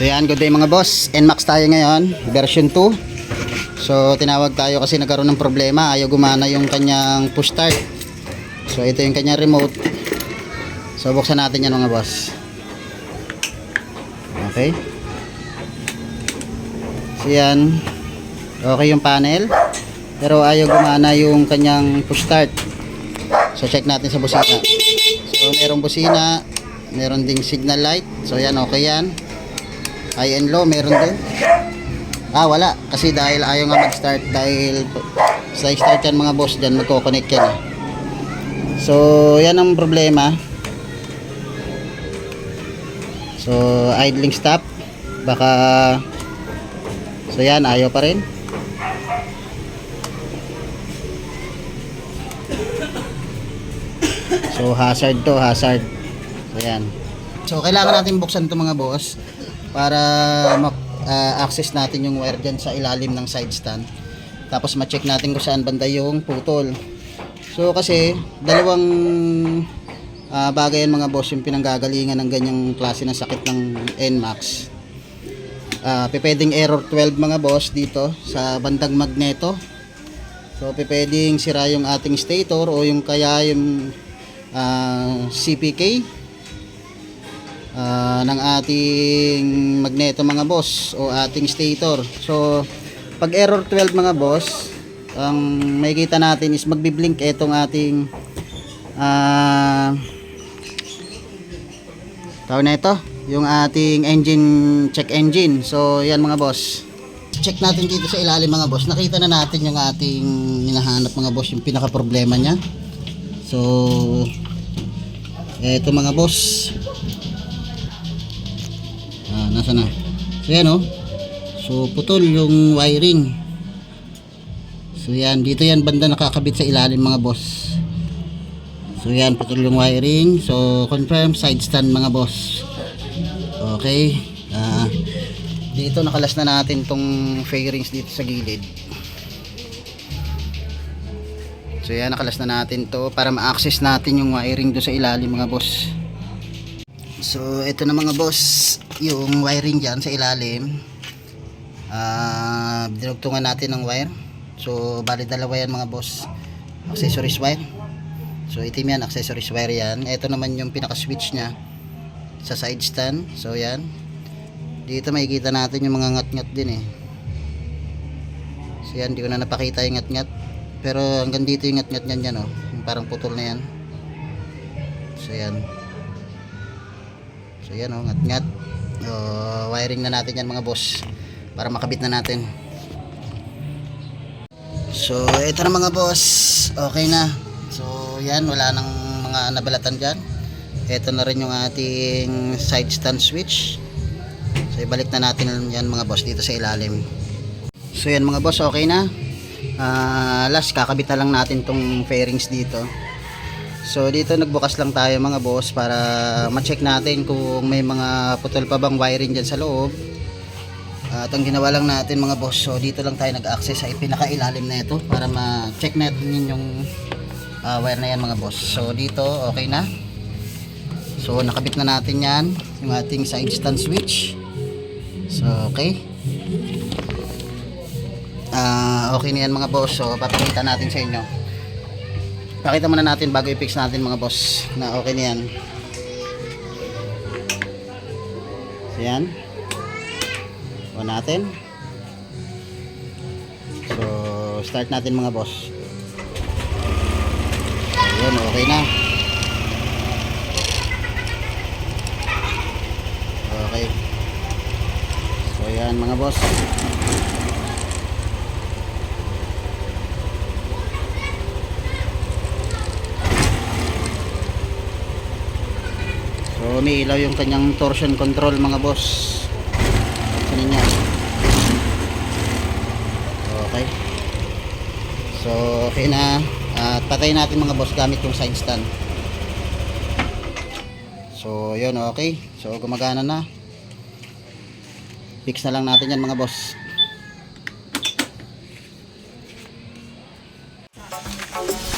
So yan, good day mga boss. NMAX tayo ngayon, version 2. So tinawag tayo kasi nagkaroon ng problema, ayaw gumana yung kanyang push start. So ito yung kanyang remote. So buksan natin yan mga boss. Okay. So yan, okay yung panel. Pero ayaw gumana yung kanyang push start. So check natin sa busina. So merong busina, meron ding signal light. So yan, okay yan. High and low, meron din. Ah, wala. Kasi dahil ayaw nga mag-start. Dahil sa start yan mga boss dyan, magkoconnect yan. eh. So, yan ang problema. So, idling stop. Baka, so yan, ayaw pa rin. So, hazard to, hazard. So, yan. So, kailangan natin buksan to mga boss para ma-access natin yung wire dyan sa ilalim ng side stand. Tapos ma-check natin kung saan banda yung putol. So, kasi dalawang ah, bagay yan mga boss yung pinanggagalingan ng ganyang klase ng sakit ng NMAX. Uh, pwedeng error 12 mga boss dito sa bandang magneto. So, pwedeng sira yung ating stator o yung kaya yung ah, CPK ah, ng ating magneto mga boss o ating stator. So, pag error 12 mga boss, ang makikita natin is magbi-blink itong ating ah tawag na ito, yung ating engine check engine. So, yan mga boss. Check natin dito sa ilalim mga boss. Nakita na natin yung ating hinahanap mga boss, yung pinaka problema niya. So, eto mga boss. Nasa na? So yan oh. So putol yung wiring. So yan, dito yan banda nakakabit sa ilalim mga boss. So yan, putol yung wiring. So confirm side stand mga boss. Okay. Ah, dito nakalas na natin tong fairings dito sa gilid. So yan, nakalas na natin to para ma-access natin yung wiring do sa ilalim mga boss. So, ito na mga boss, yung wiring dyan sa ilalim. Ah, dinugtungan natin ng wire. So, bali dalawa yan mga boss. Accessories wire. So, itim yan, accessories wire yan. Ito naman yung pinaka-switch niya sa side stand. So, yan. Dito makikita natin yung mga ngat-ngat din eh. So, yan, di ko na napakita yung ngat-ngat. Pero hanggang dito yung ngat-ngat niyan yan oh. Yung parang putol na yan. So, yan. So yan oh, ngat-ngat. Oh, wiring na natin yan mga boss para makabit na natin. So ito na mga boss, okay na. So yan, wala nang mga nabalatan dyan. Ito na rin yung ating side stand switch. So ibalik na natin yan mga boss dito sa ilalim. So yan mga boss, okay na. Ah, last, kakabit na lang natin tong fairings dito. So dito nagbukas lang tayo mga boss para ma-check natin kung may mga putol pa bang wiring dyan sa loob. At ang ginawa lang natin mga boss, so dito lang tayo nag-access sa pinakailalim na ito para ma-check natin yung ah, wire na yan mga boss. So dito okay na. So nakabit na natin yan, yung ating side stand switch. So okay. Ah, okay na yan mga boss. So papakita natin sa inyo. Pakita muna natin bago i-fix natin mga boss na okay na yan. So yan. On natin. So start natin mga boss. Ayun, okay na. Okay. So yan mga boss. umiilaw yung kanyang torsion control mga boss. Kanina okay. So okay na. At patay natin mga boss gamit yung side stand. So yun okay. So gumagana na. Fix na lang natin yan mga boss. Thank you.